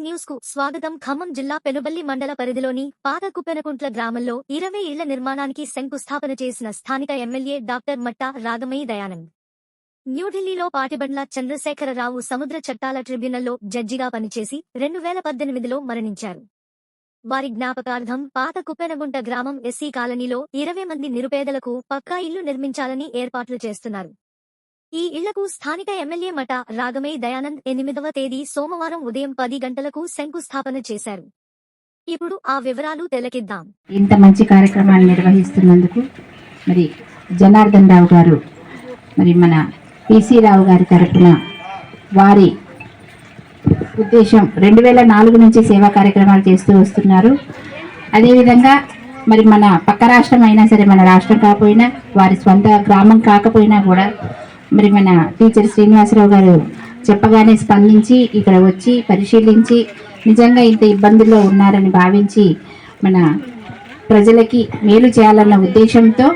న్యూస్కు స్వాగతం. ఖమ్మం జిల్లా పెనుబల్లి మండల పరిధిలోని పాతకుప్పెనకుంట్ల గ్రామంలో ఇరవై ఇళ్ళ నిర్మాణానికి శంకుస్థాపన చేసిన స్థానిక ఎమ్మెల్యే డాక్టర్ మట్టా రాగమయ్య దయానంద్. న్యూఢిల్లీలో పాటిబండ్ల చంద్రశేఖరరావు సముద్ర చట్టాల ట్రిబ్యునల్లో జడ్జిగా పనిచేసి రెండు వేల పద్దెనిమిదిలో మరణించారు. వారి జ్ఞాపకార్థం పాత కుప్పెనగుంట గ్రామం ఎస్సీ కాలనీలో ఇరవై మంది నిరుపేదలకు పక్కా ఇల్లు నిర్మించాలని ఏర్పాట్లు చేస్తున్నారు. ఈ ఇళ్ళకు స్థానిక ఎమ్మెల్యే మట రాగమే దయానంద్ ఎనిమిదవ తేదీ సోమవారం ఉదయం పది గంటలకు శంకుస్థాపన చేశారు. ఇప్పుడు ఆ వివరాలు తెలకిద్దాం. ఇంత మంచి కార్యక్రమాలు నిర్వహిస్తున్నందుకు మరి జనార్దన్ రావు గారు మరి మన పిసి రావు గారి తరఫున వారి ఉద్దేశం రెండు వేల నాలుగు నుంచి సేవా కార్యక్రమాలు చేస్తూ వస్తున్నారు. అదేవిధంగా మరి మన పక్క రాష్ట్రం అయినా సరే మన రాష్ట్రం కాకపోయినా వారి స్వంత గ్రామం కాకపోయినా కూడా మరి మన టీచర్ శ్రీనివాసరావు గారు చెప్పగానే స్పందించి ఇక్కడ వచ్చి పరిశీలించి నిజంగా ఇంత ఇబ్బందుల్లో ఉన్నారని భావించి మన ప్రజలకి మేలు చేయాలన్న ఉద్దేశంతో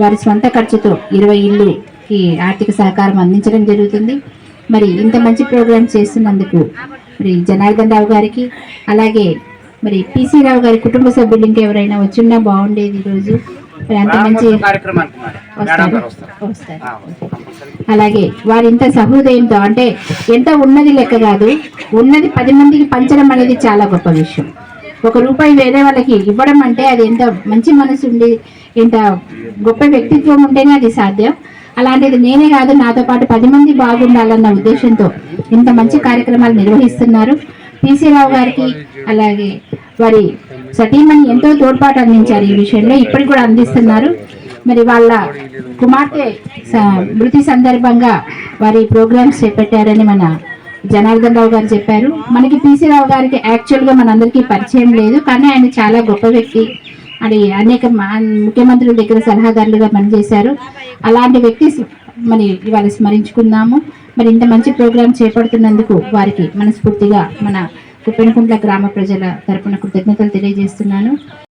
వారి స్వంత ఖర్చుతో ఇరవై ఇళ్ళుకి ఆర్థిక సహకారం అందించడం జరుగుతుంది. మరి ఇంత మంచి ప్రోగ్రామ్ చేస్తున్నందుకు మరి జనార్దన్ రావు గారికి అలాగే మరి పిసి రావు గారి కుటుంబ సభ్యులు ఇంకెవరైనా వచ్చిన్నా బాగుండేది ఈరోజు. అలాగే వారి ఇంత సహృదయంతో అంటే ఎంత ఉన్నది లెక్క కాదు ఉన్నది పది మందికి పంచడం అనేది చాలా గొప్ప విషయం. ఒక రూపాయి వేరే వాళ్ళకి ఇవ్వడం అంటే అది ఎంత మంచి మనసు ఉండి ఎంత గొప్ప వ్యక్తిత్వం ఉంటేనే అది సాధ్యం. అలాంటిది నేనే కాదు నాతో పాటు పది మంది బాగుండాలన్న ఉద్దేశంతో ఇంత మంచి కార్యక్రమాలు నిర్వహిస్తున్నారు. పిసి రావు గారికి అలాగే వారి సతీమణి ఎంతో తోడ్పాటు అందించారు ఈ విషయంలో ఇప్పటికి కూడా అందిస్తున్నారు. మరి వాళ్ళ కుమార్తె స- మృతి సందర్భంగా వారి ప్రోగ్రామ్స్ చేపట్టారని మన జనార్దన్ రావు గారు చెప్పారు. మనకి పిసి రావు గారికి యాక్చువల్గా మనందరికీ పరిచయం లేదు కానీ ఆయన చాలా గొప్ప వ్యక్తి. అది అనేక మా- ముఖ్యమంత్రుల దగ్గర సలహాదారులుగా పనిచేశారు. అలాంటి వ్యక్తి మరి ఇవాళ స్మరించుకున్నాము మరి ఇంత మంచి ప్రోగ్రాం చేపడుతున్నందుకు వారికి మనస్ఫూర్తిగా మన కుప్పెనకుంట్ల గ్రామ ప్రజల తరపున కృతజ్ఞతలు తెలియజేస్తున్నాను.